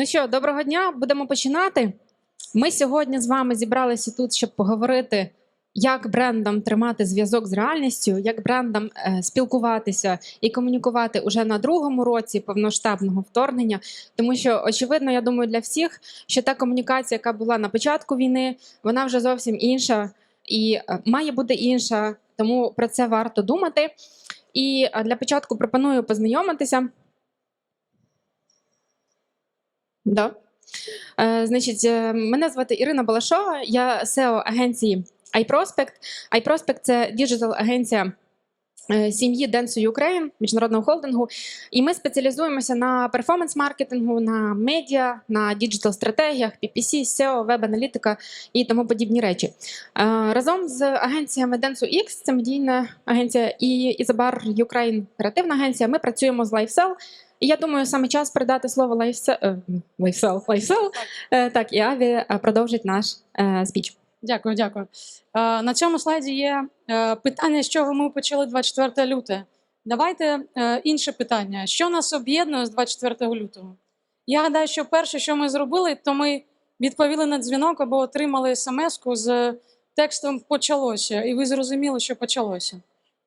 Ну що, доброго дня, будемо починати. Ми сьогодні з вами зібралися тут, щоб поговорити, як брендам тримати зв'язок з реальністю, як брендам е, спілкуватися і комунікувати уже на другому році повноштабного вторгнення. Тому що, очевидно, я думаю, для всіх, що та комунікація, яка була на початку війни, вона вже зовсім інша і е, має бути інша. Тому про це варто думати. І е, для початку пропоную познайомитися. Да. Е, значить, е, мене звати Ірина Балашова, я SEO агенції iProspect. iProspect – це діджитал-агенція е, сім'ї Dentsu Ukraine, міжнародного холдингу. І ми спеціалізуємося на перформанс-маркетингу, на медіа, на діджитал-стратегіях, PPC, SEO, веб-аналітика і тому подібні речі. Разом з агенціями Dentsu X, це медійна агенція, і Isabar Ukraine, оперативна агенція, ми працюємо з LifeSell. І я думаю, саме час передати слово Лайфсел, Лайфсел, Лайфсел. Е, Так, і Аві е, продовжить наш е, спіч. Дякую, дякую. Е, На цьому слайді є е, питання, з чого ми почали 24 лютого. Давайте е, інше питання. Що нас об'єднує з 24 лютого? Я гадаю, що перше, що ми зробили, то ми відповіли на дзвінок або отримали смс-ку з текстом почалося, і ви зрозуміли, що почалося.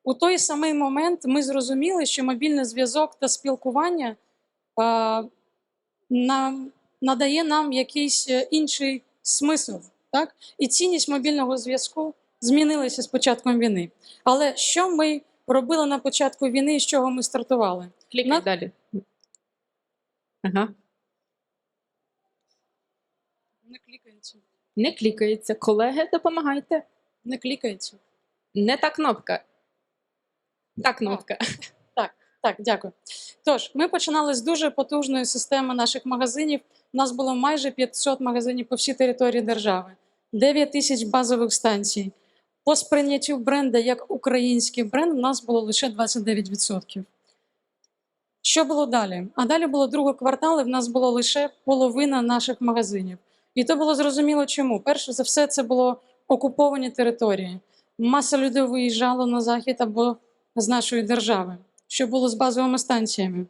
У той самий момент ми зрозуміли, що мобільний зв'язок та спілкування е, нам, надає нам якийсь е, інший смисл. Так? І цінність мобільного зв'язку змінилася з початком війни. Але що ми робили на початку війни і з чого ми стартували? Клікай На- далі. Ага. Не клікається. Не клікається. Колеги, допомагайте. Не клікається. Не та кнопка. Та кнопка. Так, дякую. Тож, ми починали з дуже потужної системи наших магазинів. У нас було майже 500 магазинів по всій території держави, 9 тисяч базових станцій. По сприйняттю бренда як український бренд у нас було лише 29%. Що було далі? А далі було другий квартал, і в нас було лише половина наших магазинів. І то було зрозуміло чому. Перше за все, це було окуповані території. Маса людей виїжджала на захід або з нашої держави, що було з базовими станціями.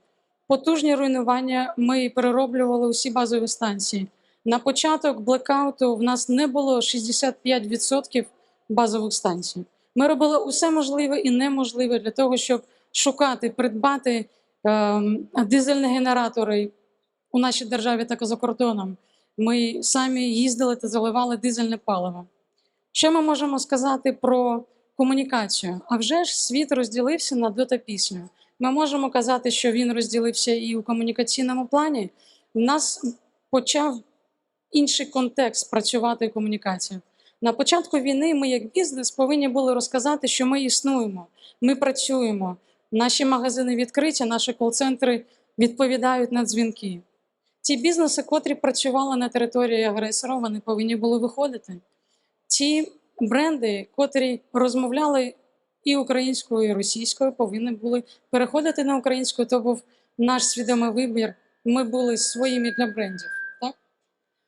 Потужні руйнування ми перероблювали усі базові станції. На початок блекауту в нас не було 65% базових станцій. Ми робили усе можливе і неможливе для того, щоб шукати, придбати ем, дизельні генератори у нашій державі та за кордоном. Ми самі їздили та заливали дизельне паливо. Що ми можемо сказати про комунікацію? А вже ж світ розділився на до та після. Ми можемо казати, що він розділився і у комунікаційному плані. У нас почав інший контекст працювати в комунікації. На початку війни ми, як бізнес, повинні були розказати, що ми існуємо, ми працюємо, наші магазини відкриті, наші кол-центри відповідають на дзвінки. Ті бізнеси, котрі працювали на території агресора, вони повинні були виходити. Ті бренди, котрі розмовляли і українською, і російською, повинні були переходити на українську. То був наш свідомий вибір. Ми були своїми для брендів. Так?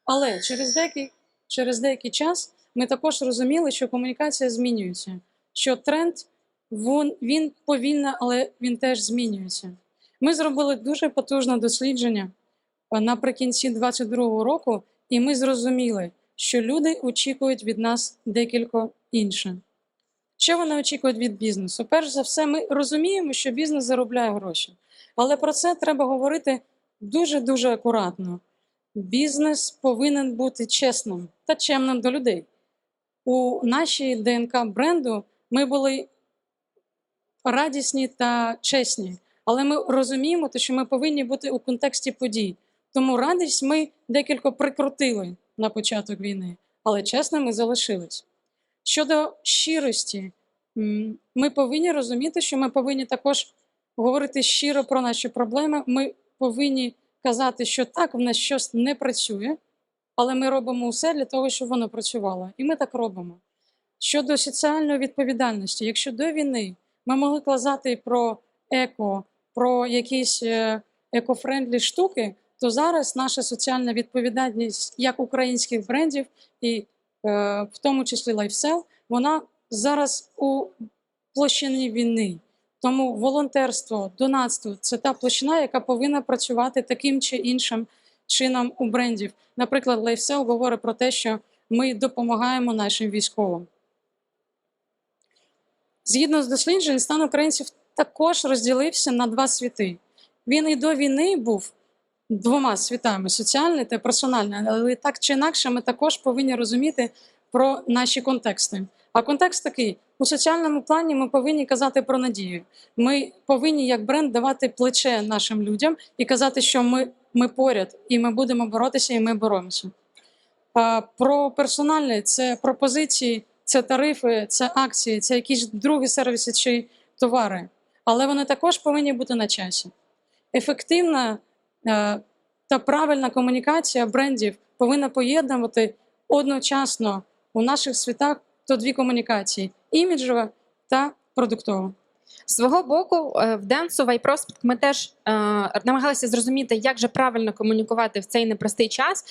Але через деякий, через деякий час ми також розуміли, що комунікація змінюється, що тренд він, він повільно, але він теж змінюється. Ми зробили дуже потужне дослідження наприкінці 2022 року, і ми зрозуміли, що люди очікують від нас декілька інше. Що вони очікують від бізнесу? Перш за все, ми розуміємо, що бізнес заробляє гроші, але про це треба говорити дуже-дуже акуратно. Бізнес повинен бути чесним та чемним до людей. У нашій ДНК бренду ми були радісні та чесні, але ми розуміємо, що ми повинні бути у контексті подій. Тому радість ми декілька прикрутили на початок війни, але чесними залишились. Щодо щирості, ми повинні розуміти, що ми повинні також говорити щиро про наші проблеми. Ми повинні казати, що так, в нас щось не працює, але ми робимо усе для того, щоб воно працювало. І ми так робимо. Щодо соціальної відповідальності, якщо до війни ми могли казати про еко, про якісь е, екофрендлі штуки, то зараз наша соціальна відповідальність як українських брендів і е, в тому числі LifeSell, вона зараз у площині війни. Тому волонтерство, донатство це та площина, яка повинна працювати таким чи іншим чином у брендів. Наприклад, LifeSell говорить про те, що ми допомагаємо нашим військовим. Згідно з досліджень, стан українців також розділився на два світи. Він і до війни був двома світами соціальний та персональний, але так чи інакше ми також повинні розуміти про наші контексти. А контекст такий: у соціальному плані ми повинні казати про надію. Ми повинні як бренд давати плече нашим людям і казати, що ми, ми поряд, і ми будемо боротися, і ми боремося. А про персональне це пропозиції, це тарифи, це акції, це якісь другі сервіси чи товари. Але вони також повинні бути на часі. Ефективна та правильна комунікація брендів повинна поєднувати одночасно у наших світах то дві комунікації: іміджова та продуктова. Свого боку, е, в Денсу в ми теж е, намагалися зрозуміти, як же правильно комунікувати в цей непростий час,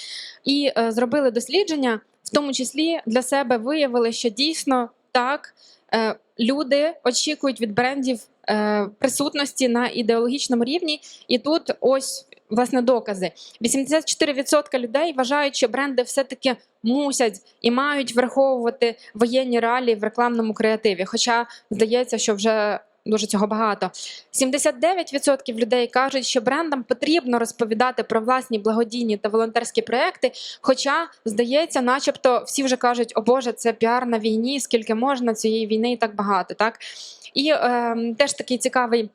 і е, зробили дослідження, в тому числі для себе виявили, що дійсно так е, люди очікують від брендів е, присутності на ідеологічному рівні, і тут ось. Власне, докази. 84% людей вважають, що бренди все-таки мусять і мають враховувати воєнні реалії в рекламному креативі. Хоча здається, що вже дуже цього багато. 79% людей кажуть, що брендам потрібно розповідати про власні благодійні та волонтерські проекти. Хоча, здається, начебто всі вже кажуть, о Боже, це піар на війні, скільки можна цієї війни і так багато. Так? І е, теж такий цікавий.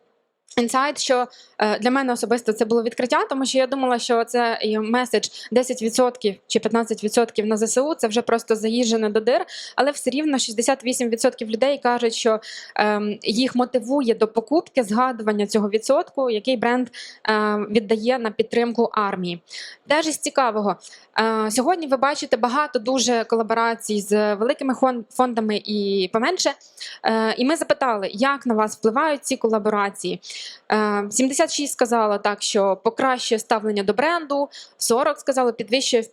Інсайт, що Е, для мене особисто це було відкриття, тому що я думала, що це меседж 10% чи 15% на ЗСУ. Це вже просто заїжджене до дир. Але все рівно 68% людей кажуть, що ем, їх мотивує до покупки згадування цього відсотку, який бренд е, віддає на підтримку армії. Теж із цікавого е, сьогодні. Ви бачите багато дуже колаборацій з великими фондами і поменше. І ми запитали, як на вас впливають ці колаборації. 26 сказала так, що покращує ставлення до бренду, 40 сказали, підвищує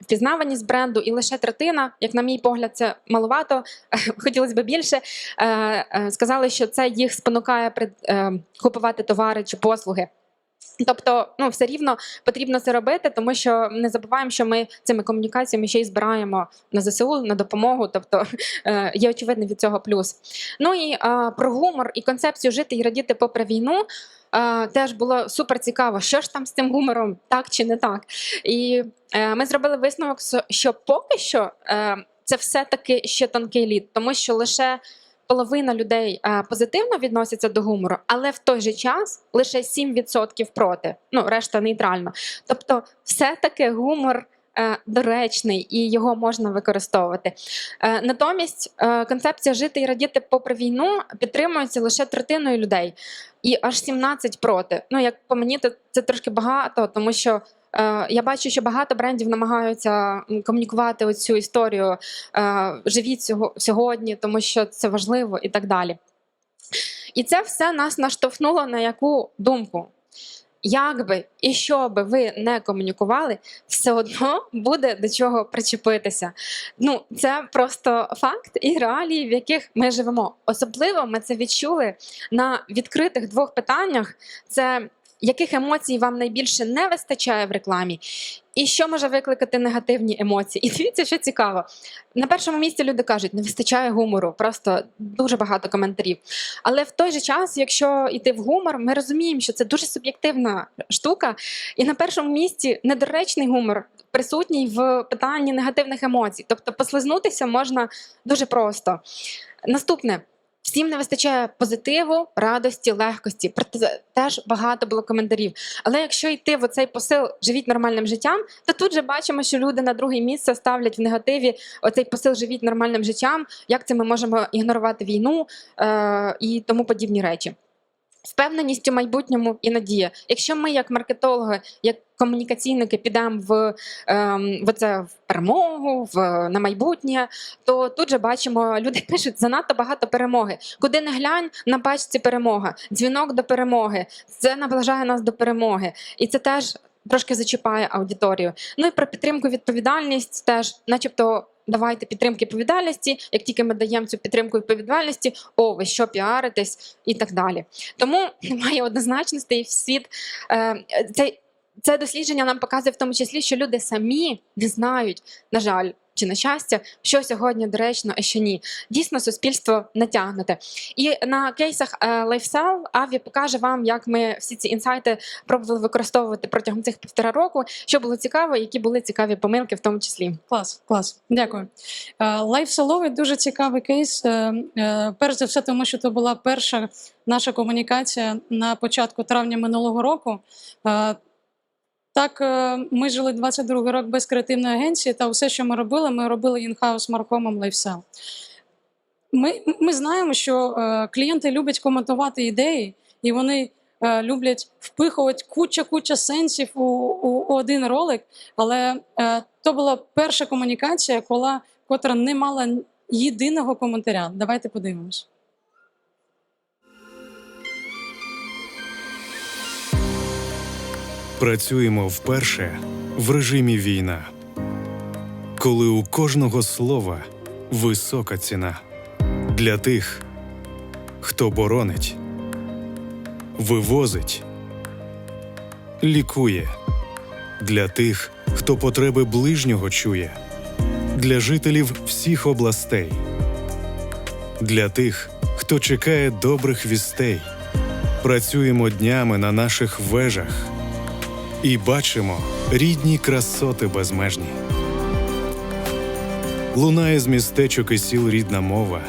впізнаваність бренду, і лише третина, як на мій погляд, це маловато. Хотілося б більше. Е, е, сказали, що це їх спонукає е, купувати товари чи послуги. Тобто, ну все рівно потрібно це робити, тому що не забуваємо, що ми цими комунікаціями ще й збираємо на ЗСУ, на допомогу. Тобто е, є очевидний від цього плюс. Ну і е, про гумор і концепцію жити і радіти попри війну е, Теж було супер цікаво, що ж там з цим гумором, так чи не так. І е, ми зробили висновок, що поки що е, це все-таки ще тонкий лід, тому що лише половина людей позитивно відносяться до гумору, але в той же час лише 7% проти. Ну, решта нейтрально. Тобто, все-таки гумор. Е, Доречний і його можна використовувати. Е, Натомість е, концепція жити і радіти попри війну підтримується лише третиною людей, і аж 17 проти. Ну як по мені, то це трошки багато, тому що я бачу, що багато брендів намагаються комунікувати оцю історію живіть сьогодні, тому що це важливо і так далі. І це все нас наштовхнуло на яку думку? Як би і що би ви не комунікували, все одно буде до чого причепитися. Ну, це просто факт і реалії, в яких ми живемо. Особливо ми це відчули на відкритих двох питаннях: це яких емоцій вам найбільше не вистачає в рекламі, і що може викликати негативні емоції. І дивіться, що цікаво. На першому місці люди кажуть, не вистачає гумору, просто дуже багато коментарів. Але в той же час, якщо йти в гумор, ми розуміємо, що це дуже суб'єктивна штука, і на першому місці недоречний гумор присутній в питанні негативних емоцій. Тобто послизнутися можна дуже просто. Наступне. Всім не вистачає позитиву, радості, легкості. Проте теж багато було коментарів. Але якщо йти в оцей посил живіть нормальним життям, то тут же бачимо, що люди на друге місце ставлять в негативі оцей посил живіть нормальним життям. Як це ми можемо ігнорувати війну е- і тому подібні речі. Впевненість у майбутньому і надія. Якщо ми, як маркетологи, як комунікаційники, підемо в, ем, в це в перемогу, в на майбутнє, то тут же бачимо, люди пишуть занадто багато перемоги. Куди не глянь, на пачці перемога, дзвінок до перемоги. Це наближає нас до перемоги, і це теж трошки зачіпає аудиторію. Ну і про підтримку відповідальність теж, начебто. Давайте підтримки відповідальності. Як тільки ми даємо цю підтримку відповідальності, о, ви що піаритесь і так далі. Тому немає однозначності, і світ е, цей це дослідження нам показує в тому числі, що люди самі не знають, на жаль. Чи на щастя, що сьогодні доречно, а що ні. Дійсно, суспільство натягнуте. І на кейсах е, LifeSell Аві покаже вам, як ми всі ці інсайти пробували використовувати протягом цих півтора року, що було цікаво, які були цікаві помилки в тому числі. Клас, клас, дякую. Лайф Соловий дуже цікавий кейс. Е, е, Перш за все, тому що це була перша наша комунікація на початку травня минулого року. Так, е, ми жили 22 рок без креативної агенції, та все, що ми робили, ми робили інхаус маркомом LifeSell. Ми, ми знаємо, що е, клієнти люблять коментувати ідеї, і вони е, люблять впихувати куча-куча сенсів у, у, у один ролик. Але е, то була перша комунікація, кола, котра не мала єдиного коментаря. Давайте подивимось. Працюємо вперше в режимі війна, коли у кожного слова висока ціна. Для тих, хто боронить, вивозить, лікує, для тих, хто потреби ближнього чує, для жителів всіх областей, для тих, хто чекає добрих вістей. Працюємо днями на наших вежах і бачимо рідні красоти безмежні. Лунає з містечок і сіл рідна мова.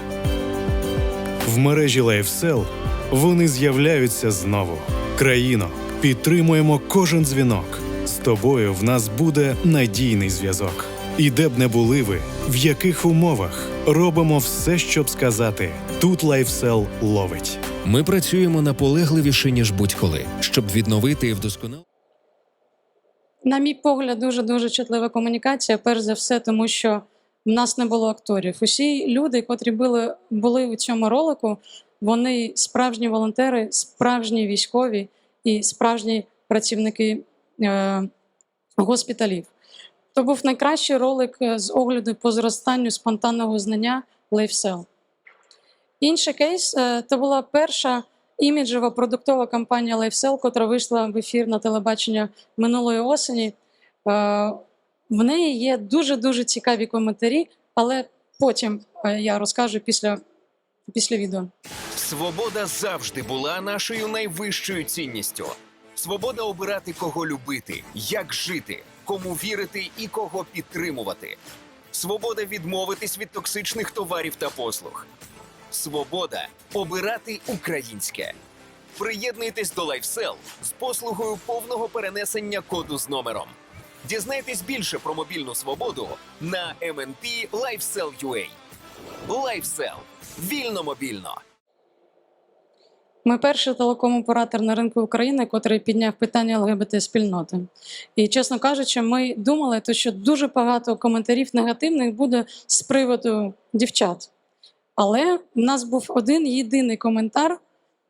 В мережі LifeSell вони з'являються знову. Країно, підтримуємо кожен дзвінок. З тобою в нас буде надійний зв'язок. І де б не були ви, в яких умовах робимо все, щоб сказати: тут LifeSell ловить. Ми працюємо наполегливіше, ніж будь-коли, щоб відновити і вдосконалити. На мій погляд, дуже дуже чутлива комунікація. Перш за все, тому що в нас не було акторів. Усі люди, котрі були, були у цьому ролику, вони справжні волонтери, справжні військові і справжні працівники е, госпіталів. То був найкращий ролик е, з огляду по зростанню спонтанного знання LifeSell. Інший кейс е, це була перша іміджева продуктова кампанія LifeSell, котра вийшла в ефір на телебачення минулої осені. Е, В неї є дуже-дуже цікаві коментарі, але потім е, я розкажу після, після відео. Свобода завжди була нашою найвищою цінністю. Свобода обирати, кого любити, як жити, кому вірити і кого підтримувати. Свобода відмовитись від токсичних товарів та послуг. Свобода обирати українське. Приєднуйтесь до LifeSell з послугою повного перенесення коду з номером. Дізнайтесь більше про мобільну свободу на MNP LifeSell UA. LifeSell. Вільно мобільно. Ми перший телеком-оператор на ринку України, котрий підняв питання ЛГБТ спільноти. І чесно кажучи, ми думали, що дуже багато коментарів негативних буде з приводу дівчат. Але в нас був один єдиний коментар,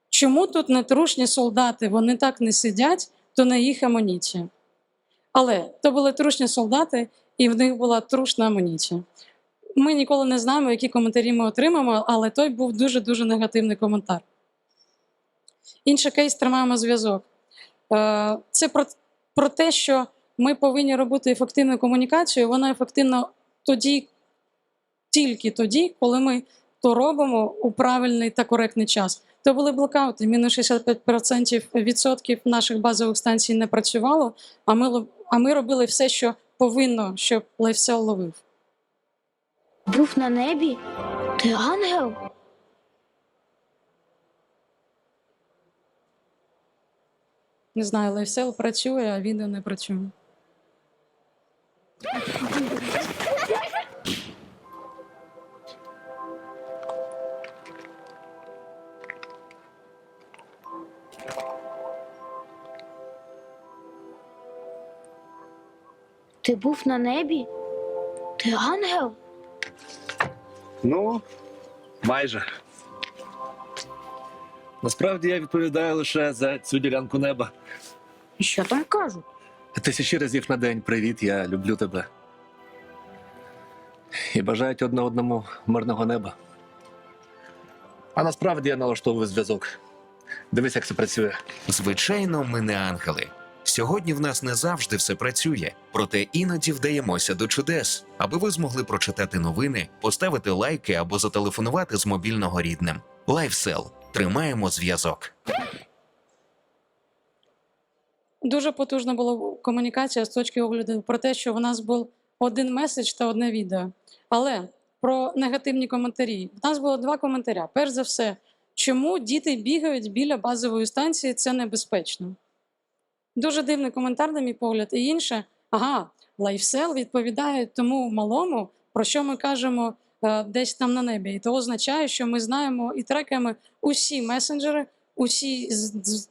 чому тут нетрушні солдати, вони так не сидять, то на їх амуніція. Але то були трушні солдати, і в них була трушна амуніція. Ми ніколи не знаємо, які коментарі ми отримаємо, але той був дуже-дуже негативний коментар. Інший кейс тримаємо зв'язок. Е, Це про, про те, що ми повинні робити ефективну комунікацію. Вона ефективна тоді, тільки тоді, коли ми то робимо у правильний та коректний час. То були блокаути. Мінус 65% відсотків наших базових станцій не працювало, а ми, а ми робили все, що повинно, щоб лайфсел ловив. Був на небі? Ти ангел? Не знаю, лайфсел працює, а відео не працює. Ти був на небі? Ти ангел? Ну, майже. Насправді я відповідаю лише за цю ділянку неба. І що там кажуть? Тисячі разів на день привіт, я люблю тебе. І бажають одне одному мирного неба. А насправді я налаштовую зв'язок. Дивись, як це працює. Звичайно, ми не ангели. Сьогодні в нас не завжди все працює, проте іноді вдаємося до чудес, аби ви змогли прочитати новини, поставити лайки або зателефонувати з мобільного рідним. LifeSell. Тримаємо зв'язок. Дуже потужна була комунікація з точки огляду про те, що в нас був один меседж та одне відео. Але про негативні коментарі. В нас було два коментаря. Перш за все, чому діти бігають біля базової станції, це небезпечно. Дуже дивний коментар, на мій погляд. І інше, ага, лайфсел відповідає тому малому, про що ми кажемо е, десь там на небі. І то означає, що ми знаємо і трекаємо усі месенджери, усі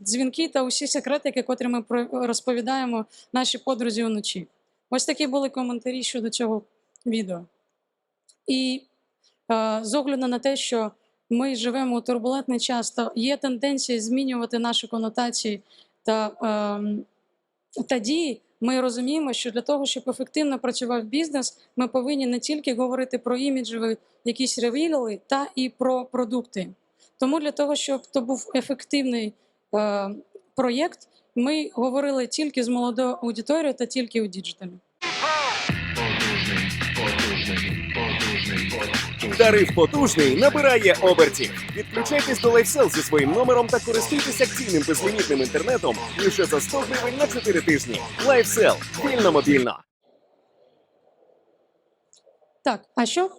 дзвінки та усі секретики, котрі ми розповідаємо нашій подрузі вночі. Ось такі були коментарі щодо цього відео. І е, з огляду на те, що ми живемо у турбулентний час, то є тенденція змінювати наші конотації та, ем. Ми розуміємо, що для того, щоб ефективно працював бізнес, ми повинні не тільки говорити про іміджеві якісь ревіли, та і про продукти. Тому для того, щоб то був ефективний е, проєкт, ми говорили тільки з молодою аудиторією та тільки у діджиталі. Тариф потужний набирає обертів. Підключайтесь до LifeSell зі своїм номером та користуйтесь активним безлімітним інтернетом лише за 100 гривень на 4 тижні. LifeSell. Вільно мобільно. Так, а що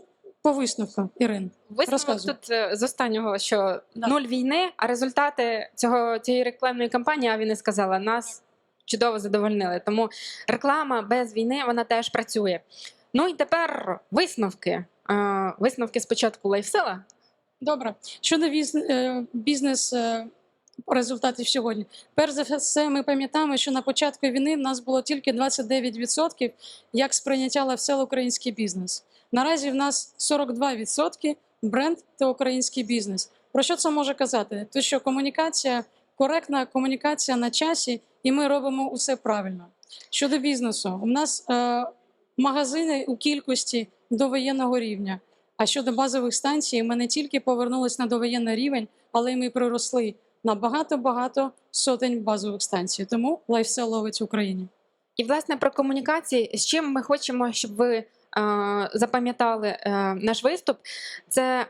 по висновку, Ірин? Висновок Розказуй. тут е, з останнього, що Да. нуль війни, а результати цього цієї рекламної кампанії, а він і сказала, нас чудово задовольнили. Тому реклама без війни вона теж працює. Ну і тепер висновки. Висновки спочатку лайфсела. Добре. Щодо е, бізнес е, результатів сьогодні. Перш за все, ми пам'ятаємо, що на початку війни в нас було тільки 29% як сприйняття лайфсел український бізнес. Наразі в нас 42% бренд та український бізнес. Про що це може казати? То, що комунікація, коректна комунікація на часі, і ми робимо усе правильно. Щодо бізнесу, у нас е, магазини у кількості до воєнного рівня. А щодо базових станцій, ми не тільки повернулись на довоєнний рівень, але й ми приросли на багато-багато сотень базових станцій. Тому лайфсел ловить Україні. І власне про комунікації, з чим ми хочемо, щоб ви е, запам'ятали е, наш виступ, це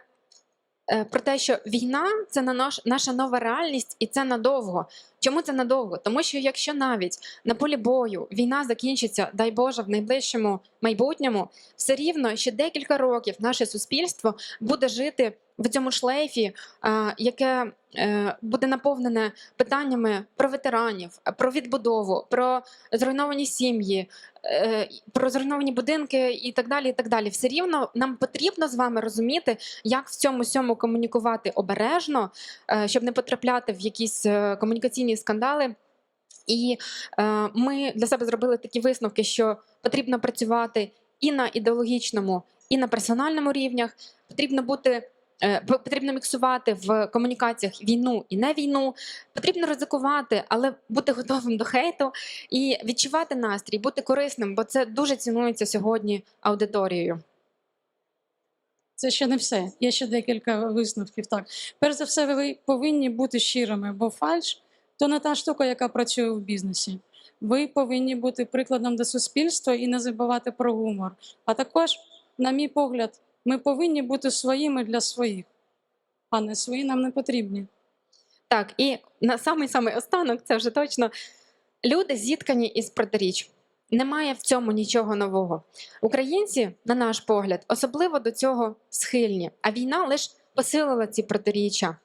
е, про те, що війна це на наш, наша нова реальність, і це надовго. Чому це надовго? Тому що якщо навіть на полі бою війна закінчиться, дай Боже, в найближчому майбутньому, все рівно ще декілька років наше суспільство буде жити в цьому шлейфі, яке е, буде наповнене питаннями про ветеранів, про відбудову, про зруйновані сім'ї, е, про зруйновані будинки і так далі. І так далі. Все рівно нам потрібно з вами розуміти, як в цьому всьому комунікувати обережно, е, щоб не потрапляти в якісь е, комунікаційні скандали. І е, ми для себе зробили такі висновки, що потрібно працювати і на ідеологічному, і на персональному рівнях. Потрібно бути. е, Потрібно міксувати в комунікаціях війну і не війну. Потрібно ризикувати, але бути готовим до хейту і відчувати настрій, бути корисним, бо це дуже цінується сьогодні аудиторією. Це ще не все. Є ще декілька висновків. Так, перш за все, ви повинні бути щирими, бо фальш то не та штука, яка працює в бізнесі. Ви повинні бути прикладом для суспільства і не забувати про гумор. А також, на мій погляд, ми повинні бути своїми для своїх, а не свої нам не потрібні. Так, і на самий самий останок, це вже точно люди зіткані із протиріч. Немає в цьому нічого нового. Українці, на наш погляд, особливо до цього схильні, а війна лише посилила ці протиріччя.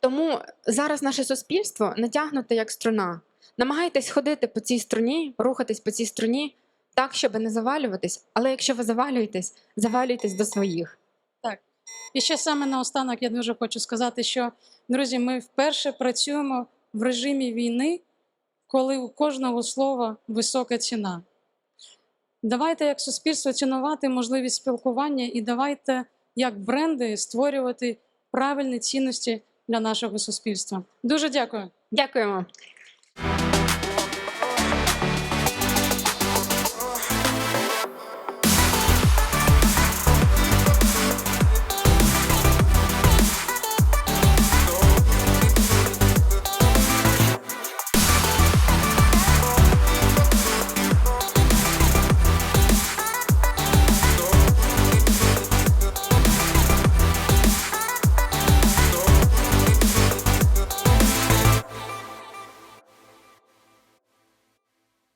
Тому зараз наше суспільство натягнуте як струна. Намагайтесь ходити по цій струні, рухатись по цій струні так, щоб не завалюватись. Але якщо ви завалюєтесь, завалюйтесь до своїх. Так І ще саме наостанок я дуже хочу сказати, що друзі, ми вперше працюємо в режимі війни, коли у кожного слова висока ціна. Давайте як суспільство цінувати можливість спілкування і давайте як бренди створювати правильні цінності для нашого суспільства. Дуже дякую. Дякуємо.